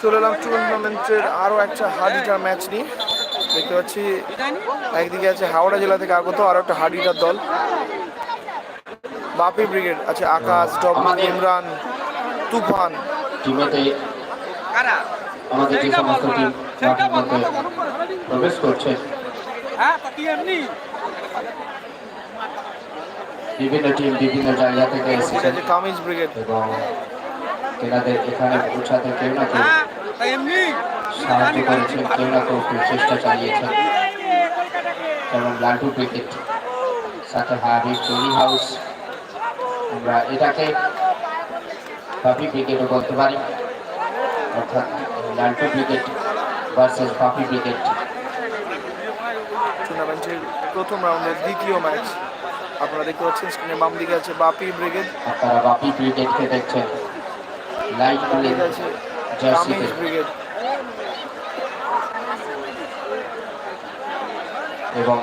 চলে এলাম টুর্নামেন্টের আরও একটা হার্ড হিটার ম্যাচ নিয়ে। দেখতে পাচ্ছি একদিকে আছে হাওড়া জেলা থেকে আগত আরও একটা হার্ড হিটার দল। বাপি ব্রিগেড আছে আকাশ ডবলু ইমরান তুফান। আমাদের যে সমস্ত টিম মাঠের মধ্যে প্রবেশ করছে। বিভিন্ন টিম বিভিন্ন জায়গা থেকে ব্রিগেড এবং তেনাদের এখানে পৌঁছাতে কেউ না কেউ সাহায্য করেছেন কেউ না কেউ চেষ্টা চালিয়েছেন যেমন লালটু ক্রিকেট সাথে হাবি টনি হাউস আমরা এটাকে বাপি ক্রিকেটও বলতে পারি। অর্থাৎ Laltu cricket versus Bapi cricket টুর্নামেন্টের প্রথম রাউন্ডের দ্বিতীয় ম্যাচ। আপনারা দেখতে পাচ্ছেন স্ক্রিনে বাম দিকে আছে বাপি ব্রিগেড। আপনারা বাপি ক্রিকেটকে দেখছেন। লাইট দিকে আছে কামিজ ব্রিগেড। এবং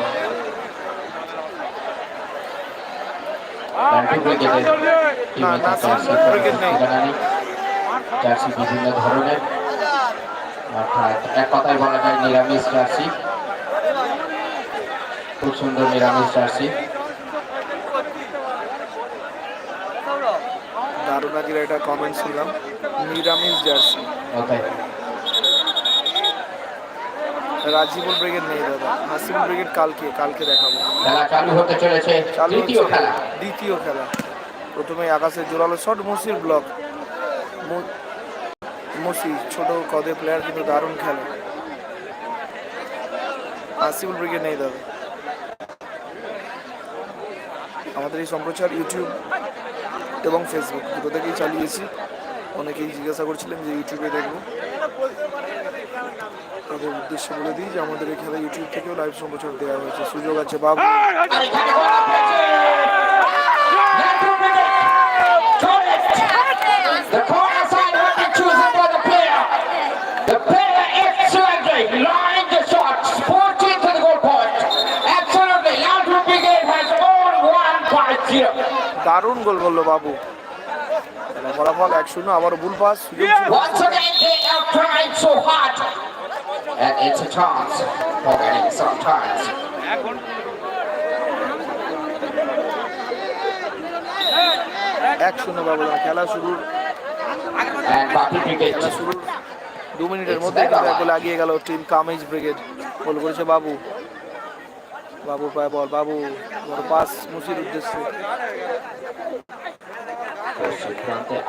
না, না, নেই। জার্সি বিভিন্ন ধরনের। অর্থাৎ এক কথায় বলা যায় নিরামিষ জার্সি। খুব সুন্দর নিরামিষ জার্সি। দারুণ আজকের একটা কমেন্ট ছিলাম নিরামিষ জার্সি। ওকে রাজিবুল ব্রিগেড নেই দাদা। হাসিবুল ব্রিগেড কালকে কালকে দেখাবো। খেলা চালু হতে চলেছে। চালু খেলা। দ্বিতীয় খেলা। প্রথমে আকাশের জোরালো শট মুসির ব্লক মুসি ছোট কদে প্লেয়ার কিন্তু দারুণ খেলে আসিফুল ব্রিগেড নেই দাদা আমাদের এই সম্প্রচার ইউটিউব এবং ফেসবুক দুটো থেকেই চালিয়েছি অনেকেই জিজ্ঞাসা করছিলেন যে ইউটিউবে দেখব তাদের উদ্দেশ্যে বলে দিই যে আমাদের এই খেলা ইউটিউব থেকেও লাইভ সম্প্রচার দেওয়া হয়েছে সুযোগ আছে বাবু আর এখানে বলা হয়েছে। Lateral wicket. Correct. The corner side will be chosen by the player. The player excellently lined the shot, sporting to the goal point. Absolutely, Lateral Brigade has won one by zero. দারুণ গোল করল বাবু। ফলাফল এক শূন্য আবার ভুল pass. এক শূন্য বাবু খেলা শুরুর খেলা শুরুর দু মিনিটের মধ্যে গোলে এগিয়ে গেল টিম কামিজ ব্রিগেড। গোল করেছে বাবু। বাবু পায় বল বাবু বড় পাস মুসির উদ্দেশ্যে।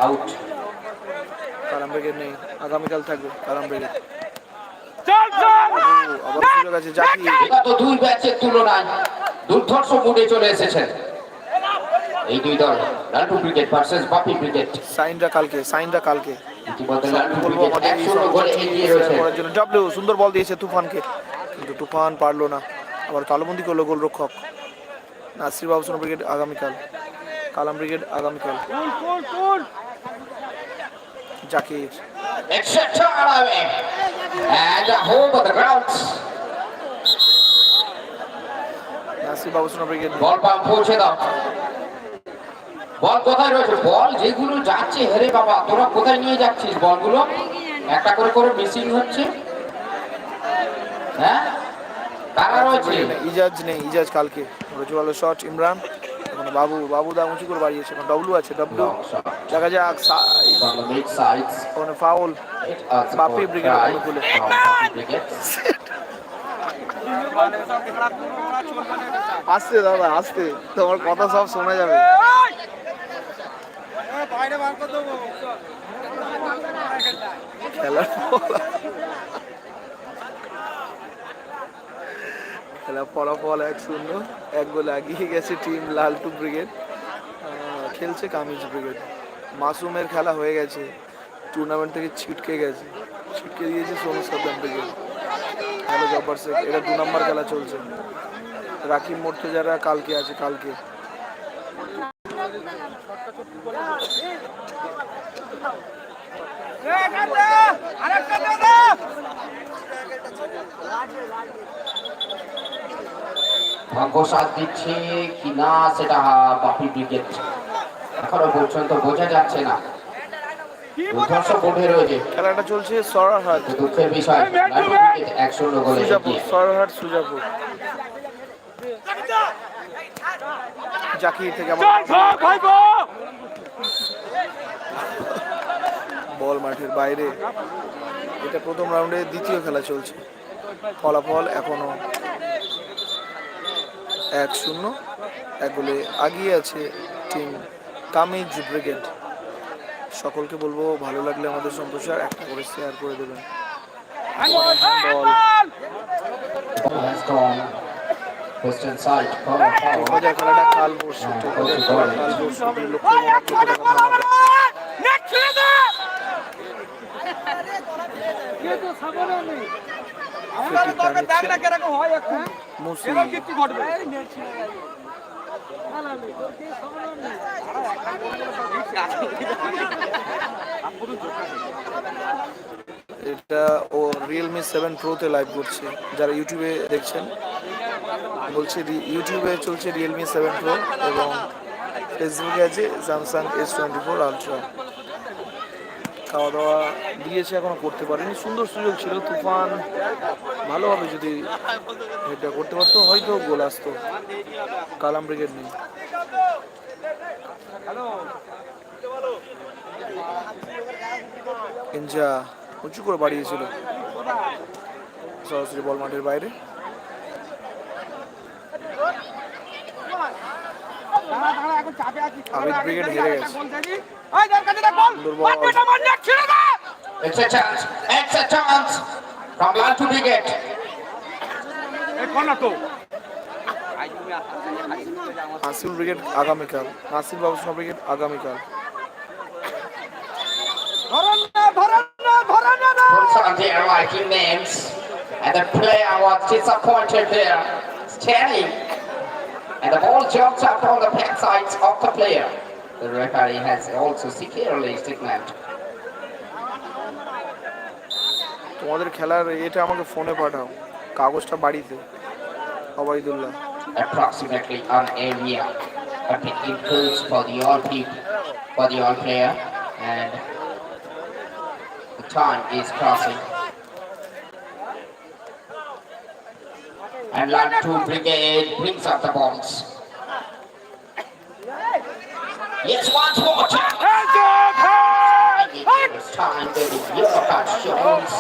আউট নেই আগামীকাল থাকবে কালাম ব্রিগেড আবার সুযোগ আছে জাকি বিগত দুই ব্যাচের তুলনায় দুর্ধর্ষ মুডে চলে এসেছেন এই দুই দল Laltu cricket versus Bapi cricket সাইনটা কালকে সাইনটা কালকে। ইতিমধ্যে লালটু বলব ক্রিকেট আমাদের এক এই শূন্য গোলে এগিয়ে রয়েছে। করার জন্য। ডাব্লিউ সুন্দর বল দিয়েছে তুফানকে। কিন্তু তুফান পারল না। আবার তালবন্দি করল গোলরক্ষক। নাসির বাবুসন ব্রিগেড আগামীকাল। কালাম ব্রিগেড আগামীকাল। জাকির. নাসির বাবুসন ব্রিগেড। বল পাম পৌঁছে দাও বল কোথায় রয়েছে? বল, যেগুলো যাচ্ছে হেরে বাবা, তোরা কোথায় নিয়ে যাচ্ছিস বলগুলো? একটা করে করে মিসিং হচ্ছে। হ্যাঁ? ইজাজ নেই ইজাজ কালকে। রজওয়ালো শট ইমরান এখন বাবু বাবু দা উঁচু করে বাড়িয়েছে এখন ডব্লু আছে ডব্লু দেখা যাক. ওখানে ফাউল Brigade try অনুকূলে। আসতে দাদা আসতে। তোমার কথা সব শোনা যাবে। খেলার খেলা ফলাফল এক শূন্য। এক গোলে এগিয়ে গেছে টিম লালটু ব্রিগেড। খেলছে কামিজ ব্রিগেড। মাসুমের খেলা হয়ে গেছে। টুর্নামেন্ট থেকে ছিটকে গেছে। ছিটকে দিয়েছে সোনু সাদ্দাম ব্রিগেড। হ্যালো জব্বার শেখ, এটা দু নম্বর খেলা চলছে। রাকিব যারা কালকে আছে, কালকে। আরেকটা দাদা! ভাগ্য সাথ দিচ্ছে কি না সেটা বাপি ব্রিগেড। এখনও পর্যন্ত বোঝা যাচ্ছে না। দুর্ধর্ষ বোধে রয়েছে খেলাটা চলছে সরাহাট। কিন্তু দুঃখের বিষয় এক শূন্য গোলে সুজাপুর সরাহাট সুজাপুর। জাকির থেকে বল মাঠের বাইরে। এটা প্রথম রাউন্ডে দ্বিতীয় খেলা চলছে। ফলাফল এখনও এক শূন্য। এক গোলে আগিয়ে আছে টিম কামিজ ব্রিগেড। সকলকে বলব ভালো লাগলে আমাদের সম্প্রচার একটা করে শেয়ার করে দেবেন. মজা খেলাটা কাল পরশু কাল পরশু মুসি এটা ও রিয়েলমি সেভেন প্রোতে লাইভ করছে। যারা ইউটিউবে দেখছেন বলছে ইউটিউবে চলছে রিয়েলমি সেভেন প্রো এবং ফেসবুকে আছে Samsung S twenty four ultra খাওয়া দাওয়া দিয়েছে এখনও করতে পারেনি। সুন্দর সুযোগ ছিল, তুফান ভালোভাবে যদি এটা করতে পারতো, হয়তো গোল আসতো। কালাম ব্রিগেড নেই ইনজা উঁচু করে বাড়িয়েছিল। সরাসরি বল মাঠের বাইরে। আবেদ ব্রিগেড হেরে গেছে। সুন্দর বল It's a chance. It's a chance from Lantu Brigade. Nasir brigade আগামীকাল brigade names. And the player was disappointed there. Standing. And the ball jumps up on the back sides of the player. The referee has also securely signaled. তোমাদের খেলার এটা আমাকে ফোনে পাঠাও কাগজটা বাড়িতে Obaidullah approximately an area a bit includes for the all people for the all player and the time is crossing and line two brigade brings up the balls Yes once more check. It's time that the yellow card shows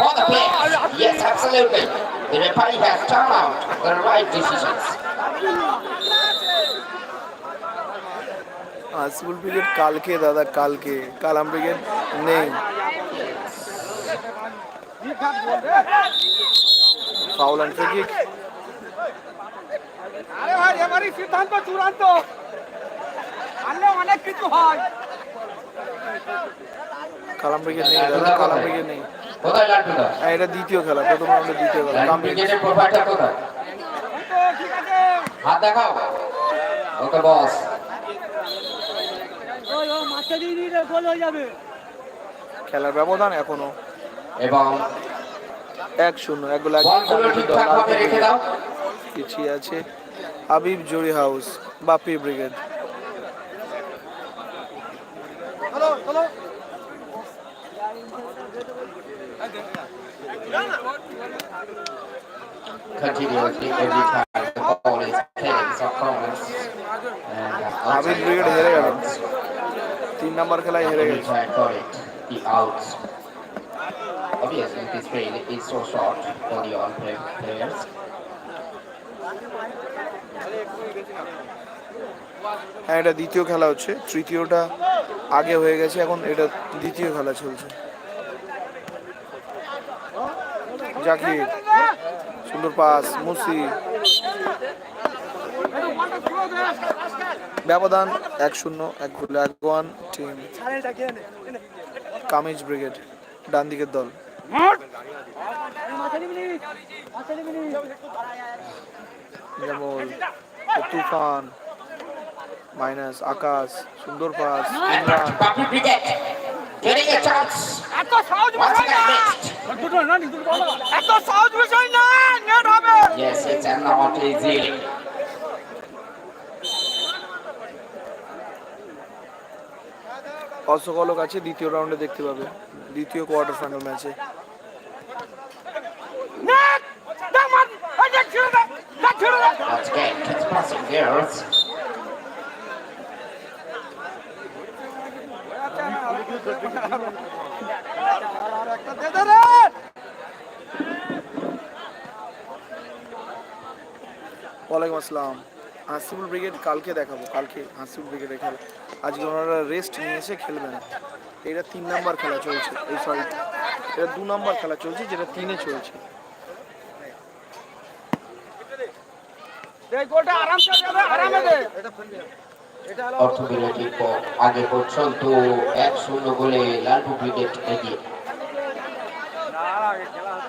for the players. Yes, absolutely. The referee has turned out the right decisions. Asiful brigade কালকে দাদা কালকে Kalam brigade নেই foul and free kick আরে ভাই এবারই সিদ্ধান্ত চূড়ান্ত আনলে অনেক কিছু হয়। কালাম ব্রিগেড নেই দাদা কালাম ব্রিগেড নেই। কোথায় লাটুদা হ্যাঁ এটা দ্বিতীয় খেলা প্রথম রাউন্ডে দ্বিতীয় খেলা ব্রিগেডের প্রোফাইলটা কোথায়? হাত দেখাও। ওকে বস। খেলার ব্যবধান এখনও। এবং এক শূন্য এক গোল এক বলগুলো ঠিকঠাক ভাবে রেখে দাও। পিছিয়ে আছে হাবিব জরি house Bapi brigade. Continuously every time the ball is corners and uh, Abid brigade হেরে গেল. তিন নাম্বার খেলায় হেরে it, the outs. Obviously, this field is so short for the all players. হ্যাঁ এটা দ্বিতীয় খেলা হচ্ছে তৃতীয়টা আগে হয়ে গেছে এখন এটা দ্বিতীয় খেলা চলছে জাকির সুন্দর পাস মুসি। ব্যবধান এক শূন্য এক গোলে এক ওয়ান টিম কামিজ ব্রিগেড ডান দিকের দল। যেমন তুফান মাইনাস আকাশ সুন্দর পাস. এত সহজ বিষয় না। এত সহজ বিষয় Yes, it's not easy. অসকলক আছে দ্বিতীয় রাউন্ডে দেখতে পাবে দ্বিতীয় কোয়ার্টার ফাইনাল ম্যাচে Let's get. ওয়ালাইকুম আসসালাম হাসিবুল ব্রিগেড কালকে দেখাবো কালকে হাসিবুল ব্রিগেডে খেলা আজকে ওনারা রেস্ট নিয়ে এসে খেলবে না। এটা তিন নাম্বার খেলা চলছে এই সরি এটা দু নাম্বার খেলা চলছে যেটা তিনে চলছে। এই গোলটা আরামসে দে দে, আরামে দে। অর্থবিরতির পর আগে পর্যন্ত এক শূন্য গোলে লালটু ক্রিকেট এগিয়ে।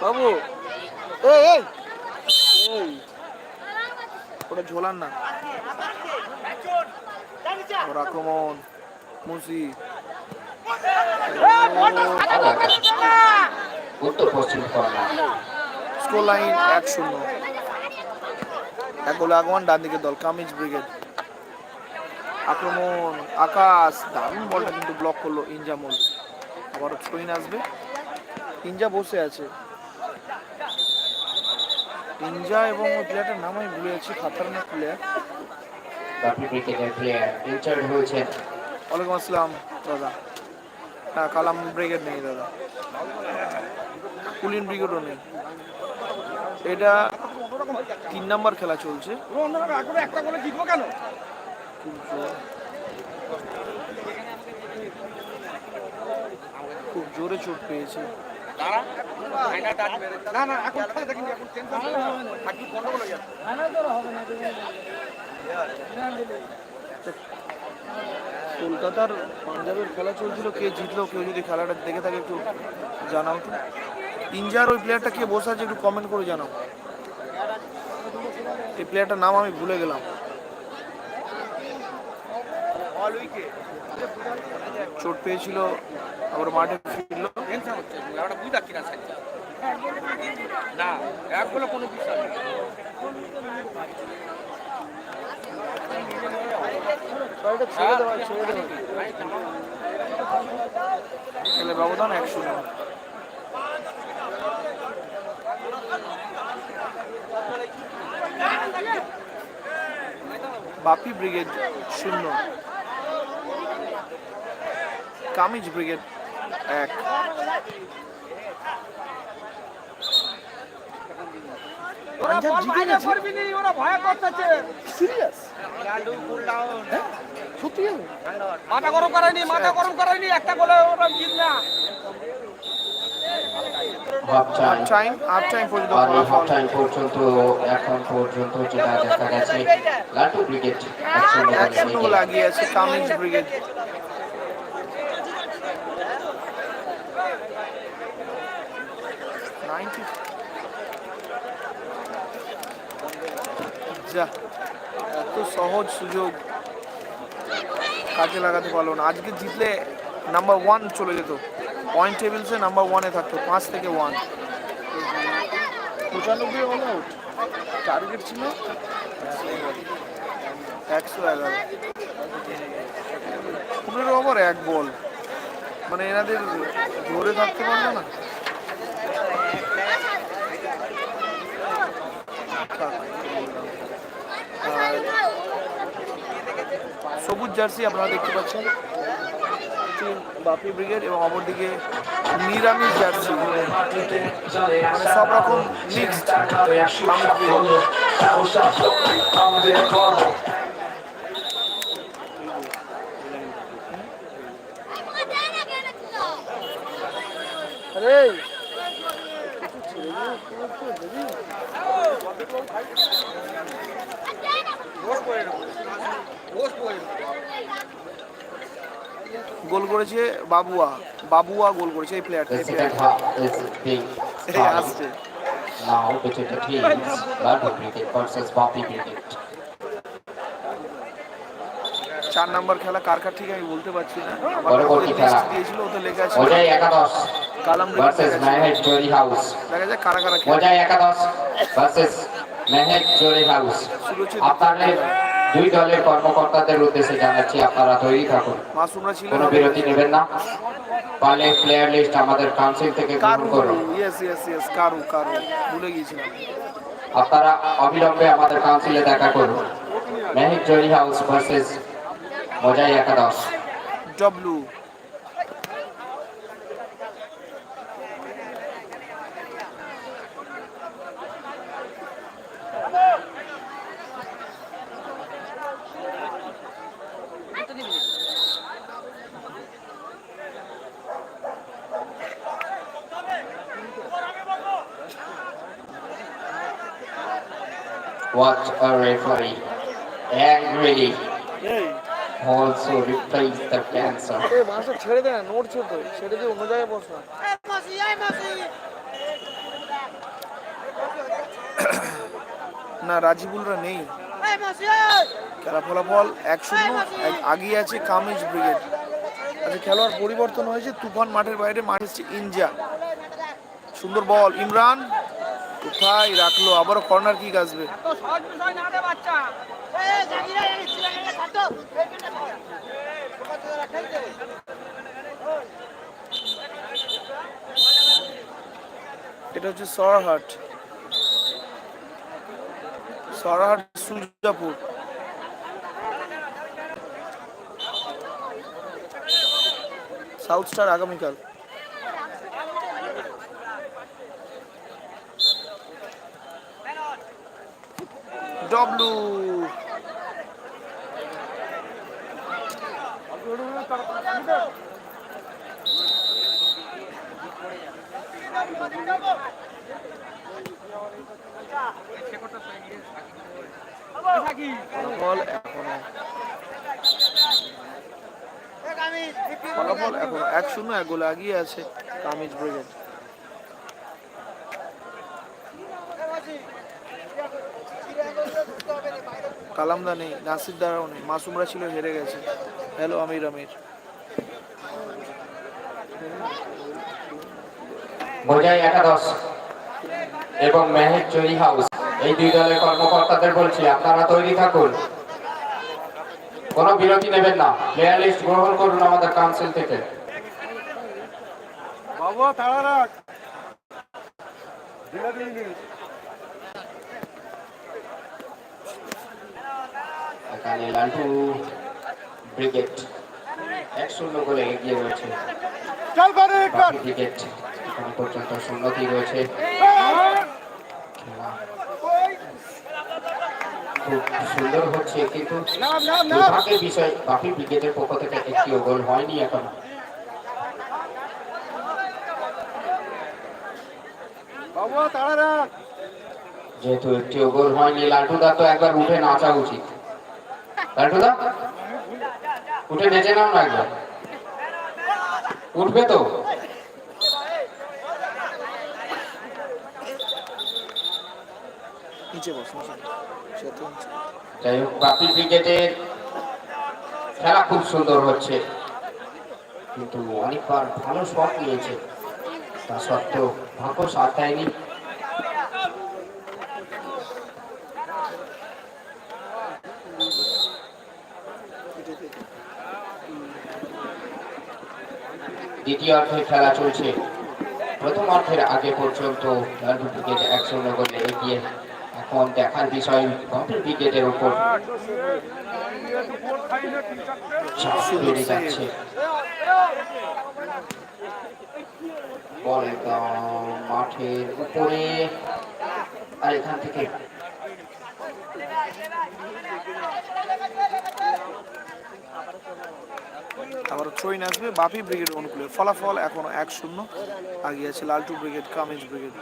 বাবু এই। ওটা ঝোলান না। ওর আক্রমণ মুসি উত্তর পশ্চিম স্কোর লাইন এক শূন্য। এক গোলে আগমন ডান দিকে দল কামিজ ব্রিগেড। আক্রমণ আকাশ। দারুণ বলটা কিন্তু ব্লক করল ইনজামুল। আবারও ছইন আসবে। ইনজা বসে আছে। ইনজা এবং ওই প্লেয়ারটার নাম আমি ভুলে যাচ্ছি খাতারনাক প্লেয়ার ক্রিকেটের প্লেয়ার ইনচার্জ হয়েছেন। ওয়ালাইকুম আসসালাম দাদা। হ্যাঁ কালাম ব্রিগেড নেই দাদা। কুলিন ব্রিগেডও নেই। এটা তিন নাম্বার খেলা চলছে। একটা জিতবো কেন খুব জোরে চোট পেয়েছে। না না এখন খেলা এখন টেনশন গন্ডগোল হয়ে যাচ্ছে কলকাতার পাঞ্জাবের খেলা চলছিল কে জিতলো কেউ যদি খেলাটা দেখে থাকে একটু জানাও তো। ইঞ্জার ওই প্লেয়ারটা কে বসে আছে একটু কমেন্ট করে জানাও। এই প্লেয়ারটার নাম আমি ভুলে গেলাম। চোট পেয়েছিল আবার মাঠে ফিরলো টেনশন হচ্ছে ব্যাপারটা বুঝতে পারছি না না গোলে কোনো বিষয় ব্যবধান এক শূন্য বাপি ব্রিগেড শূন্য কামিজ ব্রিগেড এক। ওরা বল বাইরে করবি নি ওরা ভয় করতেছে। সিরিয়াস? সত্যি মাথা গরম করায়নি মাথা গরম করায়নি একটা গোলে ওরা জিত না। Half time time half time পর্যন্ত হাফ টাইম পর্যন্ত এখন পর্যন্ত যেটা দেখা গেছে লালটু ক্রিকেট এক শূন্য এক গোলে শূন্য এগিয়ে। লাগিয়ে আছে কামিজ ব্রিগেড। যা। এত সহজ সুযোগ কাজে লাগাতে পারল না। আজকে জিতলে নাম্বার ওয়ান চলে যেত। পয়েন্ট টেবিলসে নাম্বার ওয়ানে থাকতো পাঁচ থেকে ওয়ান পঁচানব্বই অল আউট টার্গেট ছিল? একশো এগারো। পনেরো ওভার এক বল মানে এনাদের ধরে থাকতে পারল না থাক, আর সবুজ জার্সি আপনারা দেখতে পাচ্ছেন। বাপি ব্রিগেড এবং অপরদিকে নিরামিষ জার্সি। মানে সব রকম মিক্সড গোল করেছে বাবুয়া। বাবুয়া গোল করেছে এই চার নাম্বার খেলা কার কার ঠিক আমি বলতে পারছি না। কারা কারা দুই দলের কর্মকর্তাদের উদ্দেশ্যে জানাচ্ছি আপনারা তৈরি থাকুন। কোন বিরতি নেবেন না। পালে প্লেয়ার লিস্ট আমাদের কাউন্সিল থেকে গ্রহণ কারু করুন। আপনারা অবিলম্বে আমাদের কাউন্সিলে দেখা করুন। মেহিক জয়ী হাউস ভার্সেস মজাই একাদশ। ডব্লু What a referee. Angrily also replace the cancer. ছেড়ে দে না নড়ছে তো ছেড়ে দিয়ে অন্য জায়গায় বস না। না রাজিবুলরা নেই। খেলা ফলাফল এক শূন্য এক- আগিয়ে আছে কামিজ ব্রিগেড। আচ্ছা খেলোয়াড় পরিবর্তন হয়েছে তুফান মাঠের বাইরে মাঠ এসছে ইনজা সুন্দর বল ইমরান। কোথায় রাখল? আবারও কর্নার কিক আসবে। এটা হচ্ছে সরাহাট। সরাহাট সুজাপুর সাউথ স্টার আগামীকাল। ডব্লু ফলাফল এক শূন্য এক গোলে এগিয়ে আছে কামিজ ব্রিগেড। কালামদা নেই নাসির দ্বারাও নেই মাসুমরা ছিল হেরে গেছে। হ্যালো আমির আমির। মজাই একাদশ এবং মেহেক জরি হাউস। এই দুই দলের কর্মকর্তাদের বলছি আপনারা তৈরি থাকুন। কোনো বিরতি নেবেন না। প্লেয়ার লিস্ট গ্রহণ করুন আমাদের কাউন্সিল থেকে। বাবা তাড়া রাখ এখানে লালটু ব্রিগেড এক শূন্য করে এগিয়ে রয়েছে। চল করে বাকি এখন পর্যন্ত শূন্যতেই রয়েছে। খুব সুন্দর হচ্ছে কিন্তু দুর্ভাগ্যের বিষয় বাকি ব্রিগেডের পক্ষ থেকে একটিও গোল হয়নি এখনও। যেহেতু একটিও গোল হয়নি লালটুদা তো একবার উঠে নাচা উচিত। উঠে নেচে নাও না একবার। উঠবে তো। যাই হোক বাপি ক্রিকেটের খেলা খুব সুন্দর হচ্ছে। কিন্তু অনেকবার ভালো শট নিয়েছে। তা সত্ত্বেও ভাগ্য সাথ দেয়নি। দ্বিতীয় অর্ধের খেলা চলছে। প্রথম অর্ধের আগে পর্যন্ত লালটু ক্রিকেট এক শূন্য গোলে এগিয়ে এখন দেখার বিষয় বাপি ক্রিকেটের উপর। বেড়ে যাচ্ছে। মাঠের উপরে। আর এখান থেকে আবার ট্রেন আসবে বাপি ব্রিগেড অনুকূলে ফলাফল এখনও এক শূন্য। আগিয়ে আছে লালটু ব্রিগেড কামিজ ব্রিগেড।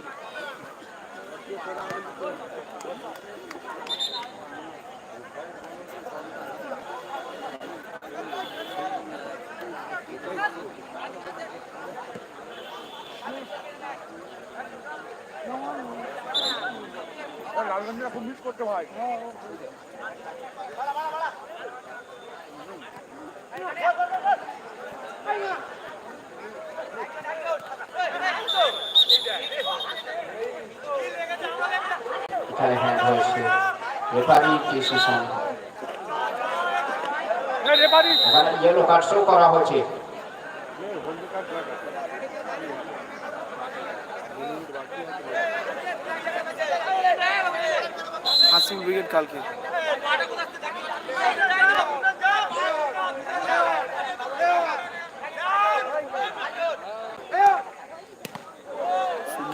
খুব মিস করতে ভাই এখানে হ্যান্ড হয়েছে। রেফারি ডিসিশন এখানে ইয়েলো কার্ড শো করা হচ্ছে হাসিম ব্রিগেড কালকে।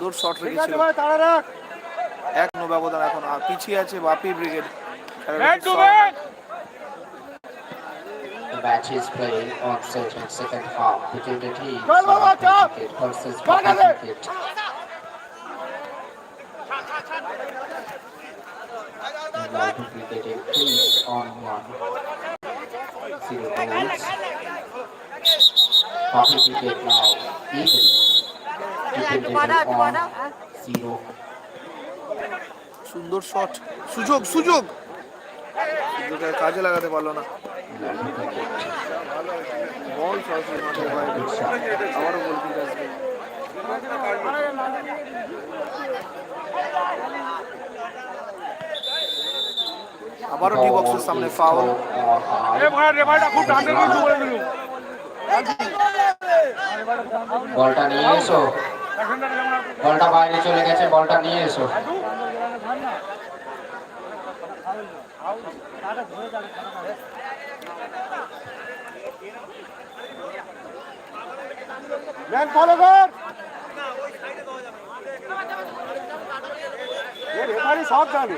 সুন্দর শট রেখেছিল এক নো ব্যবধান এখন পিছিয়ে আছে Bapi brigade The match is playing on set in second half between the teams! Cricket versus! Cricket. And Bharat Cricket is on one. Zero goals. Bharat Cricket now even. সুন্দর shot সুযোগ সুযোগ। কাজে লাগাতে পারল না। Bharat বল সরাসরি মাঠের বাইরে আবারও আসবে। আবারও ডি বক্সের সামনে ফাউল বলটা নিয়ে এসো। বলটা বাইরে চলে গেছে বলটা নিয়ে এসো। সাবধানে সব জানে।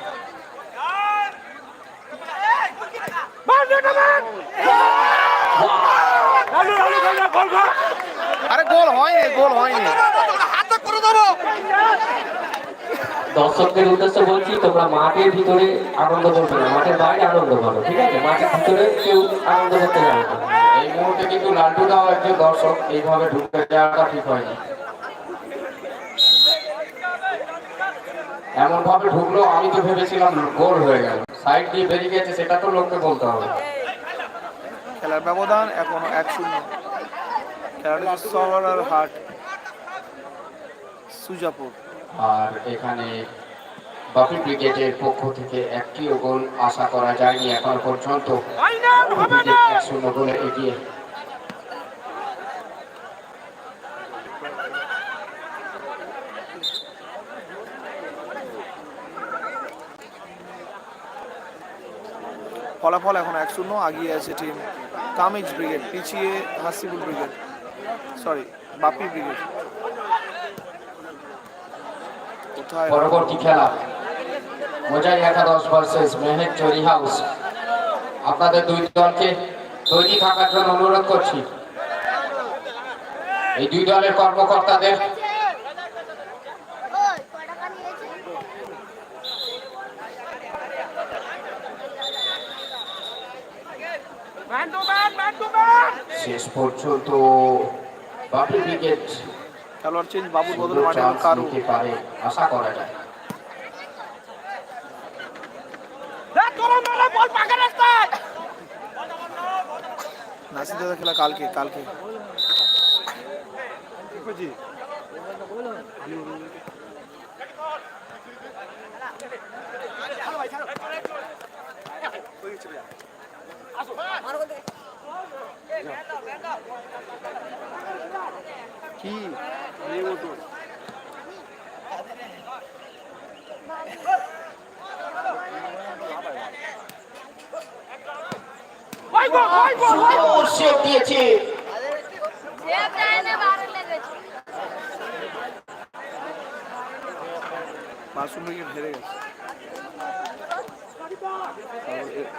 আরে গোল হয়নি গোল হয়নি। দর্শকদের উদ্দেশ্যে বলছি, তোমরা মাঠের ভিতরে আনন্দ করবে না, মাঠের বাইরে আনন্দ করো, ঠিক আছে? মাঠের ভিতরে কেউ আনন্দ করতে যাবে এই মুহূর্তে কিন্তু লাল্টু দাও একজন দর্শক, এইভাবে ঢুকে যাওয়াটা ঠিক হয়নি। এমন ভাবে ঢুকলো আমি তো ভেবেছিলাম গোল হয়ে গেল। সাইড দিয়ে বেরিয়ে গেছে সেটা তো লোককে বলতে হবে। খেলার ব্যবধান এখনও এক শূন্য। খেলাটা সবার হাট সুজাপুর। আর এখানে বাপি ব্রিগেডের পক্ষ থেকে একটিও গোল আশা করা যায়নি এখন পর্যন্ত। এক শূন্য গোলে এগিয়ে ফলাফল এখন এক শূন্য, আগিয়ে আছে টিম কামিজ ব্রিগেড পিছিয়ে Hasibul brigade sorry Bapi brigade পরবর্তী খেলা? একাদশ ভার্সেস হাউস আপনাদের দুই দলকে তৈরি থাকার জন্য অনুরোধ করছি। এই দুই দলের কর্মকর্তাদের ওই কয় টাকা নিয়েছে man to man man to man শেষ পর্যন্ত বাপি ব্রিগেড খেলোয়াড় চেঞ্জ বাবুর বদলে মাঠে কারু পারে আশা করা যায় নাসির দাদা খেলা কালকে কালকে কি? সুন্দর সেভ দিয়েছে। মাসুম হেরে গেছে?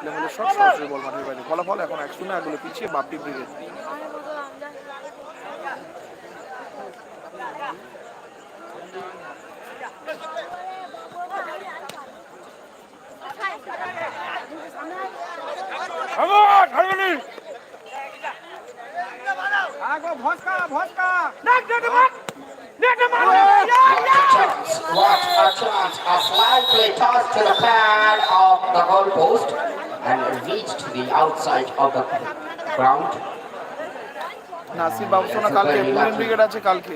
লেভেলের শট সরাসরি বল মাঠের বাইরে। ফলাফল এখন এক এগুলো পিছিয়ে বাপটি ব্রিগেড। ভস্কা ভস্কা। Shot, a chance, a slightly tossed to the pad of the goal post and reached the outside of the ground. Nasir বাবুসোনা কালকে উইমেন ব্রিগেড আছে কালকে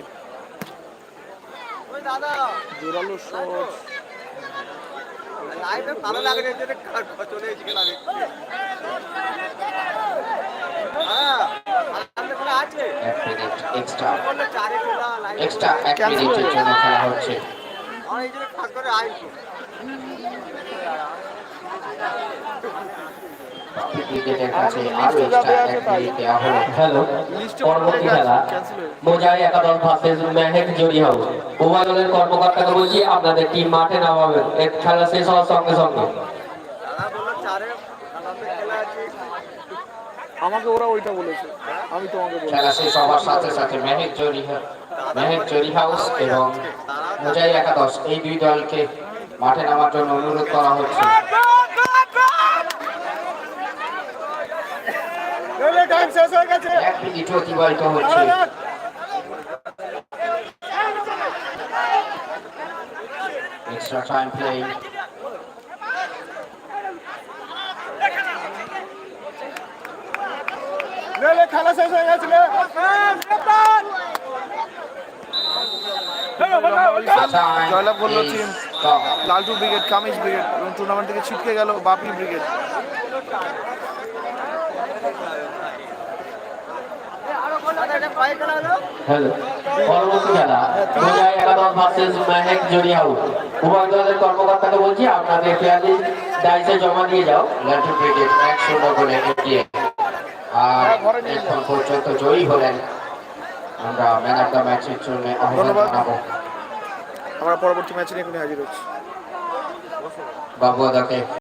জোরালো শট ভালো লাগে না যে চলে এসে লাগে হ্যাঁ আছে এক মিনিট এক্সট্রা চারে খেলা লাইভ এক্সট্রা এক মিনিটের জন্য খেলা হচ্ছে। এক পরবর্তী খেলা। মোজাই ভার্সেস মেহেক হাউস উভয় দলের কর্মকর্তাকে বলছি আপনাদের টিম মাঠে নামাবেন। এর খেলা শেষ হওয়ার সঙ্গে সঙ্গে। আমাকে ওরা ওইটা বলেছে। আমি তোমাকে খেলা শেষ হওয়ার সাথে সাথে মেহেক জরি মেহেক জরি হাউস এবং একাদশ এই দুই দলকে মাঠে নামার জন্য অনুরোধ করা হচ্ছে। অতিবাহিত হচ্ছে। প্লেইং লে খেলা শেষ হয়ে গেছিল জয়লাভ করল team Laltu brigade kameez brigade এবং টুর্নামেন্ট থেকে ছিটকে গেল বাপি ব্রিগেড। পরবর্তী খেলা মোজাই একাদশ ভার্সেস মেহেক জরি উভয় দলের কর্মকর্তাকে বলছি আপনাদের ডাইসে জমা দিয়ে যাও। লালটু ব্রিগেড এক শূন্য গোলে এগিয়ে। আর এখন পর্যন্ত জয়ী হলেন আমরা ম্যান অফ দ্য ম্যাচের জন্য ধন্যবাদ। আমরা পরবর্তী ম্যাচে নিয়ে হাজির হচ্ছি। বাবু দাকে